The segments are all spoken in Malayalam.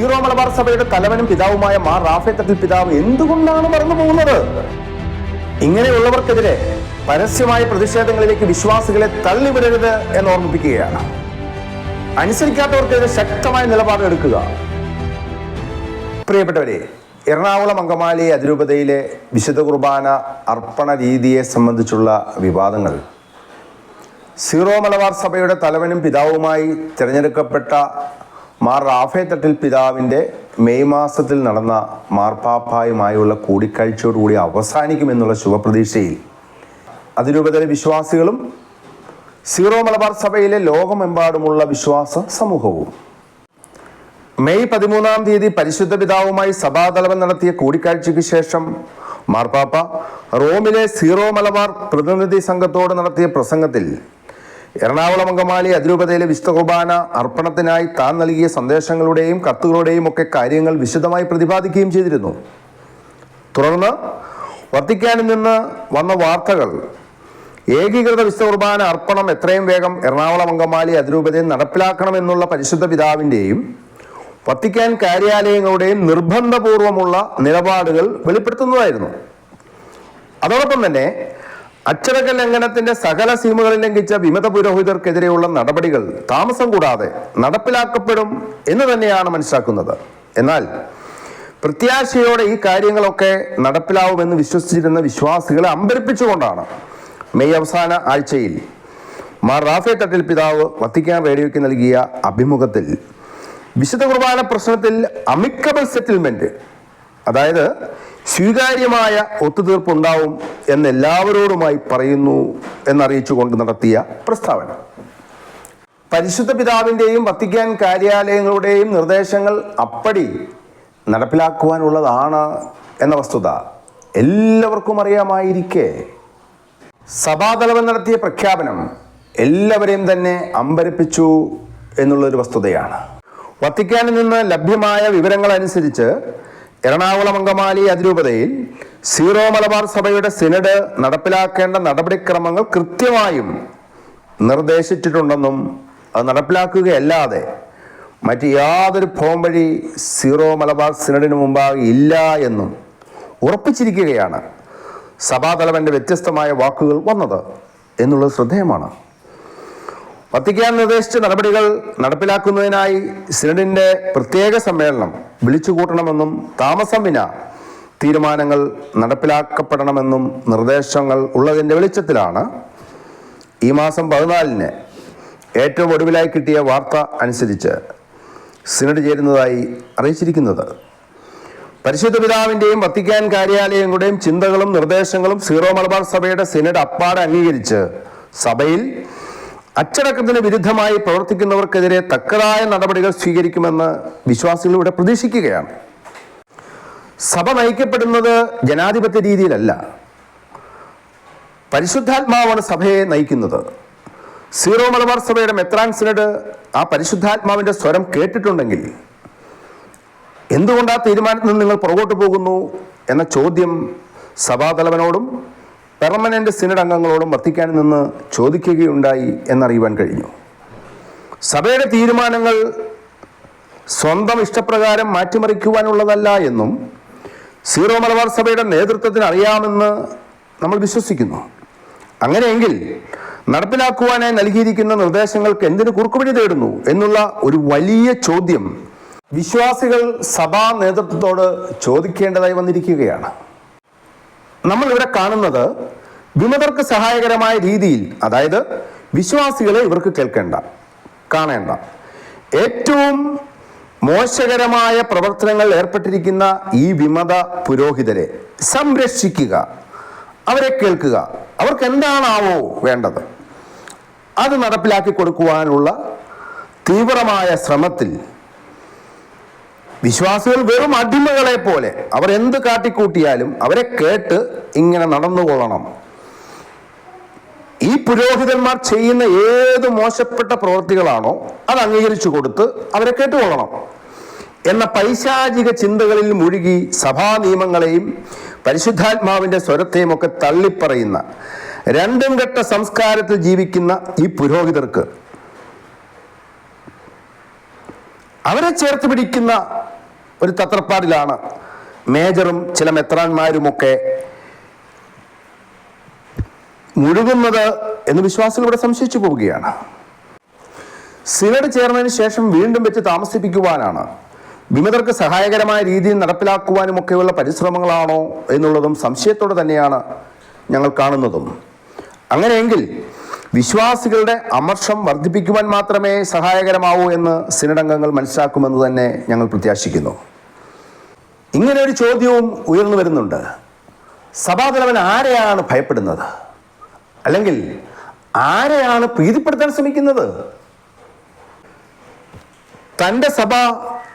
സീറോ മലബാർ സഭയുടെ തലവനും പിതാവുമായ മാർ റാഫേ തട്ടിൽ പിതാവ് എന്തുകൊണ്ടാണ് മറന്നു പോകുന്നത്? ഇങ്ങനെയുള്ളവർക്കെതിരെ പരസ്യമായ പ്രതിഷേധങ്ങളിലേക്ക് വിശ്വാസികളെ തള്ളിവിടരുത് എന്ന് ഓർമ്മിപ്പിക്കുകയാണ്. അനുസരിക്കാത്തവർക്കെതിരെ ശക്തമായ നിലപാടെടുക്കുക പ്രിയപ്പെട്ടവരെ എറണാകുളം അങ്കമാലി അതിരൂപതയിലെ വിശുദ്ധ കുർബാന അർപ്പണ രീതിയെ സംബന്ധിച്ചുള്ള വിവാദങ്ങൾ. സീറോ മലബാർ സഭയുടെ തലവനും പിതാവുമായി തിരഞ്ഞെടുക്കപ്പെട്ട മാർ റാഫേ തട്ടിൽ പിതാവിന്റെ മെയ് മാസത്തിൽ നടന്ന മാർപ്പാപ്പായുമായുള്ള കൂടിക്കാഴ്ചയോടുകൂടി അവസാനിക്കുമെന്നുള്ള ശുഭപ്രതീക്ഷയിൽ അതിരൂപതയിലെ വിശ്വാസികളും സീറോ മലബാർ സഭയിലെ ലോകമെമ്പാടുമുള്ള വിശ്വാസ സമൂഹവും. മെയ് പതിമൂന്നാം തീയതി പരിശുദ്ധ പിതാവുമായി സഭാതലവൻ നടത്തിയ കൂടിക്കാഴ്ചയ്ക്ക് ശേഷം മാർപ്പാപ്പ റോമിലെ സീറോ മലബാർ പ്രതിനിധി സംഘത്തോട് നടത്തിയ പ്രസംഗത്തിൽ എറണാകുളം അങ്കമാലി അതിരൂപതയിലെ വിശുദ്ധ കുർബാന അർപ്പണത്തിനായി താൻ നൽകിയ സന്ദേശങ്ങളുടെയും കത്തുകളുടെയും ഒക്കെ കാര്യങ്ങൾ വിശദമായി പ്രതിപാദിക്കുകയും ചെയ്തിരുന്നു. തുടർന്ന് വത്തിക്കാനിൽ നിന്ന് വന്ന വാർത്തകൾ. ഏകീകൃത വിശുദ്ധ കുർബാന അർപ്പണം എത്രയും വേഗം എറണാകുളം അങ്കമാലി അതിരൂപതയിൽ നടപ്പിലാക്കണമെന്നുള്ള പരിശുദ്ധ പിതാവിന്റെയും വത്തിക്കാൻ കാര്യാലയങ്ങളുടെയും നിർബന്ധപൂർവമുള്ള നിലപാടുകൾ വെളിപ്പെടുത്തുന്നതായിരുന്നു. അതോടൊപ്പം തന്നെ അച്ചടക്ക ലംഘനത്തിന്റെ സകല സീമുകൾ ലംഘിച്ച വിമത പുരോഹിതർക്കെതിരെയുള്ള നടപടികൾ താമസം കൂടാതെ നടപ്പിലാക്കപ്പെടും എന്ന് തന്നെയാണ് മനസ്സിലാക്കുന്നത്. എന്നാൽ പ്രത്യാശയോടെ ഈ കാര്യങ്ങളൊക്കെ നടപ്പിലാവുമെന്ന് വിശ്വസിച്ചിരുന്ന വിശ്വാസികളെ അമ്പരിപ്പിച്ചുകൊണ്ടാണ് മെയ് അവസാന ആഴ്ചയിൽ മാർ റാഫേ തട്ടിൽ പിതാവ് വത്തിക്കാൻ റേഡിയോയ്ക്ക് നൽകിയ അഭിമുഖത്തിൽ വിശുദ്ധ കുർബാന പ്രശ്നത്തിൽ അമിക്കബിൾ സെറ്റിൽമെന്റ് അതായത് സ്വീകാര്യമായ ഒത്തുതീർപ്പുണ്ടാവും എന്ന് എല്ലാവരോടുമായി പറയുന്നു എന്നറിയിച്ചുകൊണ്ട് നടത്തിയ പ്രസ്താവന. പരിശുദ്ധ പിതാവിന്റെയും വത്തിക്കാൻ കാര്യാലയങ്ങളുടെയും നിർദ്ദേശങ്ങൾ അപ്പടി നടപ്പിലാക്കുവാനുള്ളതാണ് എന്ന വസ്തുത എല്ലാവർക്കും അറിയാമായിരിക്കെ. സഭാതലവൻ നടത്തിയ പ്രഖ്യാപനം എല്ലാവരെയും തന്നെ അമ്പരപ്പിച്ചു എന്നുള്ളൊരു വസ്തുതയാണ്. വത്തിക്കാനിൽ നിന്ന് ലഭ്യമായ വിവരങ്ങൾ അനുസരിച്ച് എറണാകുളം അങ്കമാലി അതിരൂപതയിൽ സീറോ മലബാർ സഭയുടെ സിനഡ് നടപ്പിലാക്കേണ്ട നടപടിക്രമങ്ങൾ കൃത്യമായും നിർദ്ദേശിച്ചിട്ടുണ്ടെന്നും അത് നടപ്പിലാക്കുകയല്ലാതെ മറ്റ് യാതൊരു പോംവഴി സീറോ മലബാർ സിനഡിന് മുമ്പാകെ ഇല്ല എന്നും ഉറപ്പിച്ചിരിക്കുകയാണ് സഭാതലവന്റെ വ്യത്യസ്തമായ വാക്കുകൾ വന്നത് എന്നുള്ളത് ശ്രദ്ധേയമാണ്. വത്തിക്കാൻ നിർദ്ദേശിച്ച നടപടികൾ നടപ്പിലാക്കുന്നതിനായി സിനഡിന്റെ പ്രത്യേക സമ്മേളനം വിളിച്ചുകൂട്ടണമെന്നും താമസം വിന തീരുമാനങ്ങൾ നടപ്പിലാക്കപ്പെടണമെന്നും നിർദ്ദേശങ്ങൾ ഉള്ളതിന്റെ വെളിച്ചത്തിലാണ് ഈ മാസം പതിനാലിന് ഏറ്റവും ഒടുവിലായി കിട്ടിയ വാർത്ത അനുസരിച്ച് സിനഡ് ചേരുന്നതായി അറിയിച്ചിരിക്കുന്നത്. പരിശുദ്ധ പിതാവിന്റെയും വത്തിക്കാൻ കാര്യാലയങ്ങളുടെയും ചിന്തകളും നിർദ്ദേശങ്ങളും സീറോ മലബാർ സഭയുടെ സിനഡ് അപ്പാടെ അംഗീകരിച്ച് സഭയിൽ അച്ചടക്കത്തിന് വിരുദ്ധമായി പ്രവർത്തിക്കുന്നവർക്കെതിരെ തക്കതായ നടപടികൾ സ്വീകരിക്കുമെന്ന് വിശ്വാസികൾ ഇവിടെ പ്രതീക്ഷിക്കുകയാണ്. സഭ നയിക്കപ്പെടുന്നത് ജനാധിപത്യ രീതിയിലല്ല. പരിശുദ്ധാത്മാവാണ് സഭയെ നയിക്കുന്നത്. സീറോ മലബാർ സഭയുടെ മെത്രാൻ സിനഡ് ആ പരിശുദ്ധാത്മാവിന്റെ സ്വരം കേട്ടിട്ടുണ്ടെങ്കിൽ എന്തുകൊണ്ട് തീരുമാനത്തിൽ നിന്ന് നിങ്ങൾ പുറകോട്ട് പോകുന്നു എന്ന ചോദ്യം സഭാതലവനോടും പെർമനന്റ് സിനഡ് അംഗങ്ങളോടും വത്തിക്കാനിൽ നിന്ന് ചോദിക്കുകയുണ്ടായി എന്നറിയുവാൻ കഴിഞ്ഞു. സഭയുടെ തീരുമാനങ്ങൾ സ്വന്തം ഇഷ്ടപ്രകാരം മാറ്റിമറിക്കുവാനുള്ളതല്ല എന്നും സീറോ മലബാർ സഭയുടെ നേതൃത്വത്തിന് അറിയാമെന്ന് നമ്മൾ വിശ്വസിക്കുന്നു. അങ്ങനെയെങ്കിൽ നടപ്പിലാക്കുവാനായി നൽകിയിരിക്കുന്ന നിർദ്ദേശങ്ങൾക്ക് എന്തിനു കുറുക്കുപിടി തേടുന്നു എന്നുള്ള ഒരു വലിയ ചോദ്യം വിശ്വാസികൾ സഭാ നേതൃത്വത്തോട് ചോദിക്കേണ്ടതായി വന്നിരിക്കുകയാണ്. നമ്മൾ ഇവിടെ കാണുന്നത് വിമതർക്ക് സഹായകരമായ രീതിയിൽ അതായത് വിശ്വാസികളെ ഇവർക്ക് കേൾക്കേണ്ട കാണേണ്ട. ഏറ്റവും മോശകരമായ പ്രവർത്തനങ്ങൾ ഏർപ്പെട്ടിരിക്കുന്ന ഈ വിമത പുരോഹിതരെ സംരക്ഷിക്കുക അവരെ കേൾക്കുക. അവർക്ക് എന്താണാവോ വേണ്ടത്? അത് നടപ്പിലാക്കി കൊടുക്കുവാനുള്ള തീവ്രമായ ശ്രമത്തിൽ വിശ്വാസികൾ വെറും അടിമകളെ പോലെ അവർ എന്ത് കാട്ടിക്കൂട്ടിയാലും അവരെ കേട്ട് ഇങ്ങനെ നടന്നുകൊള്ളണം. ഈ പുരോഹിതന്മാർ ചെയ്യുന്ന ഏത് മോശപ്പെട്ട പ്രവൃത്തികളാണോ അത് അംഗീകരിച്ചു കൊടുത്ത് അവരെ കേട്ടുകൊള്ളണം. എന്ന പൈശാചിക ചിന്തകളിൽ മുഴുകി സഭാ നിയമങ്ങളെയും പരിശുദ്ധാത്മാവിന്റെ സ്വരത്തെയും ഒക്കെ തള്ളിപ്പറയുന്ന രണ്ടും ഘട്ട സംസ്കാരത്തിൽ ജീവിക്കുന്ന ഈ പുരോഹിതർക്ക് അവരെ ചേർത്ത് പിടിക്കുന്ന ഒരു തത്രപ്പാടിലാണ്. മേജറും ചില മെത്രാന്മാരുമൊക്കെ മുഴുകുന്നത് എന്ന് വിശ്വാസികൾ ഇവിടെ സംശയിച്ചു പോവുകയാണ്. സിനഡ് ചേർന്നതിന് ശേഷം വീണ്ടും വെച്ച് താമസിപ്പിക്കുവാനാണ്. വിമതർക്ക് സഹായകരമായ രീതിയിൽ നടപ്പിലാക്കുവാനുമൊക്കെയുള്ള പരിശ്രമങ്ങളാണോ എന്നുള്ളതും സംശയത്തോടെ തന്നെയാണ് ഞങ്ങൾ കാണുന്നതും. അങ്ങനെയെങ്കിൽ വിശ്വാസികളുടെ അമർഷം വർദ്ധിപ്പിക്കുവാൻ മാത്രമേ സഹായകരമാവൂ എന്ന് സിനഡ് അംഗങ്ങൾ മനസ്സിലാക്കുമെന്ന് തന്നെ ഞങ്ങൾ പ്രത്യാശിക്കുന്നു. ഇങ്ങനെ ഒരു ചോദ്യവും ഉയർന്നു വരുന്നുണ്ട്. സഭാതലവൻ ആരെയാണ് ഭയപ്പെടുന്നത്? അല്ലെങ്കിൽ ആരെയാണ് പ്രീതിപ്പെടുത്താൻ ശ്രമിക്കുന്നത്? തന്റെ സഭ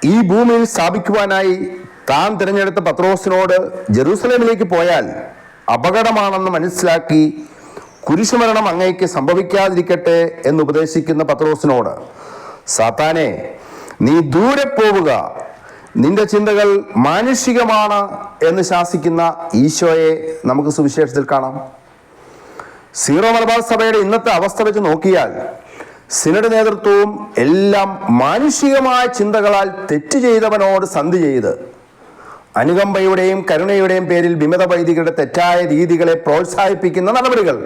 ഈ ഭൂമിയിൽ സ്ഥാപിക്കുവാനായി താൻ തിരഞ്ഞെടുത്ത പത്രോസിനോട് ജെറൂസലേമിലേക്ക് പോയാൽ അപകടമാണെന്ന് മനസ്സിലാക്കി കുരിശുമരണം അങ്ങേക്ക് സംഭവിക്കാതിരിക്കട്ടെ എന്ന് ഉപദേശിക്കുന്ന പത്രോസിനോട് സാത്താനെ നീ ദൂരെ പോവുക നിന്റെ ചിന്തകൾ മാനുഷികമാണ് എന്ന് ശാസിക്കുന്ന ഈശോയെ നമുക്ക് സുവിശേഷത്തിൽ കാണാം. സീറോ മലബാർ സഭയുടെ ഇന്നത്തെ അവസ്ഥ വെച്ച് നോക്കിയാൽ സിനഡ് നേതൃത്വവും എല്ലാം മാനുഷികമായ ചിന്തകളാൽ തെറ്റ് ചെയ്തവനോട് സന്ധി ചെയ്ത് അനുകമ്പയുടെയും കരുണയുടെയും പേരിൽ വിമത വൈദികരുടെ തെറ്റായ രീതികളെ പ്രോത്സാഹിപ്പിക്കുന്ന നടപടികൾ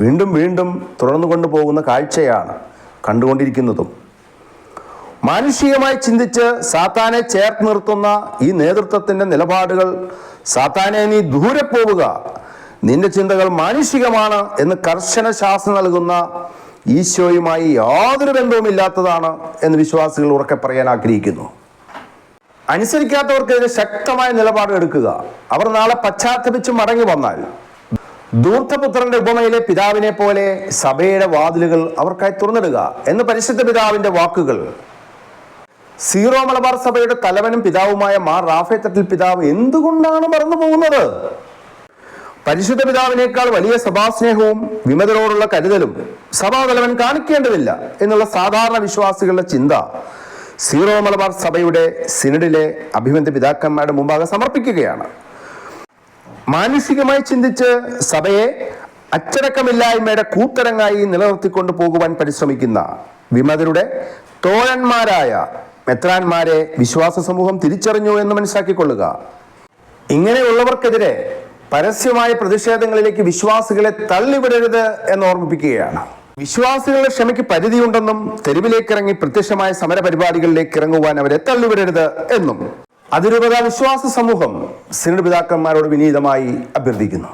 വീണ്ടും വീണ്ടും തുടർന്നു കൊണ്ടുപോകുന്ന കാഴ്ചയാണ് കണ്ടുകൊണ്ടിരിക്കുന്നതും. മാനുഷികമായി ചിന്തിച്ച് സാത്താനെ ചേർത്ത് നിർത്തുന്ന ഈ നേതൃത്വത്തിന്റെ നിലപാടുകൾ സാത്താനെ നീ ദൂരെ പോവുക. നിന്റെ ചിന്തകൾ മാനുഷികമാണ് എന്ന് കർശന ശാസന നൽകുന്ന ഈശോയുമായി യാതൊരു ബന്ധവുമില്ലാത്തതാണ് എന്ന് വിശ്വാസികൾ ഉറക്കെ പറയാൻ ആഗ്രഹിക്കുന്നു. അനുസരിക്കാത്തവർക്കെതിരെ ശക്തമായ നിലപാട് എടുക്കുക. അവർ നാളെ പശ്ചാത്തപിച്ച് മടങ്ങി വന്നാൽ ദൂർത്തപുത്രന്റെ ഉപമയിലെ പിതാവിനെ പോലെ സഭയുടെ വാതിലുകൾ അവർക്കായി തുറന്നിടുക എന്ന് പരിശുദ്ധ പിതാവിന്റെ വാക്കുകൾ സീറോ മലബാർ സഭയുടെ തലവനും പിതാവുമായ മാർ റാഫേ പിതാവ് എന്തുകൊണ്ടാണ് മറന്നു പോകുന്നത്? പരിശുദ്ധ പിതാവിനേക്കാൾ വലിയ സഭാസ്നേഹവും വിമതരോടുള്ള കരുതലും സഭാതലവൻ കാണിക്കേണ്ടതില്ല എന്നുള്ള സാധാരണ വിശ്വാസികളുടെ ചിന്ത സീറോ മലബാർ സഭയുടെ സിനഡിലെ അഭിമന്യ പിതാക്കന്മാരുടെ മുമ്പാകെ സമർപ്പിക്കുകയാണ്. മാനസികമായി ചിന്തിച്ച് സഭയെ അച്ചടക്കമില്ലായ്മയുടെ കൂത്തരങ്ങായി നിലനിർത്തിക്കൊണ്ട് പോകുവാൻ പരിശ്രമിക്കുന്ന വിമതരുടെ തോഴന്മാരായ മെത്രാന്മാരെ വിശ്വാസ സമൂഹം തിരിച്ചറിഞ്ഞു എന്ന് മനസ്സിലാക്കിക്കൊള്ളുക. ഇങ്ങനെയുള്ളവർക്കെതിരെ പരസ്യമായ പ്രതിഷേധങ്ങളിലേക്ക് വിശ്വാസികളെ തള്ളിവിടരുത് എന്ന് ഓർമ്മിപ്പിക്കുകയാണ്. വിശ്വാസികളുടെ ക്ഷമയ്ക്ക് പരിധിയുണ്ടെന്നും തെരുവിലേക്കിറങ്ങി പ്രത്യക്ഷമായ സമരപരിപാടികളിലേക്ക് ഇറങ്ങുവാൻ അവരെ തള്ളിവിടരുത് എന്നും. അതിരൂപത വിശ്വാസ സമൂഹം സിനഡ് പിതാക്കന്മാരോട് വിനീതമായി അഭ്യർത്ഥിക്കുന്നു.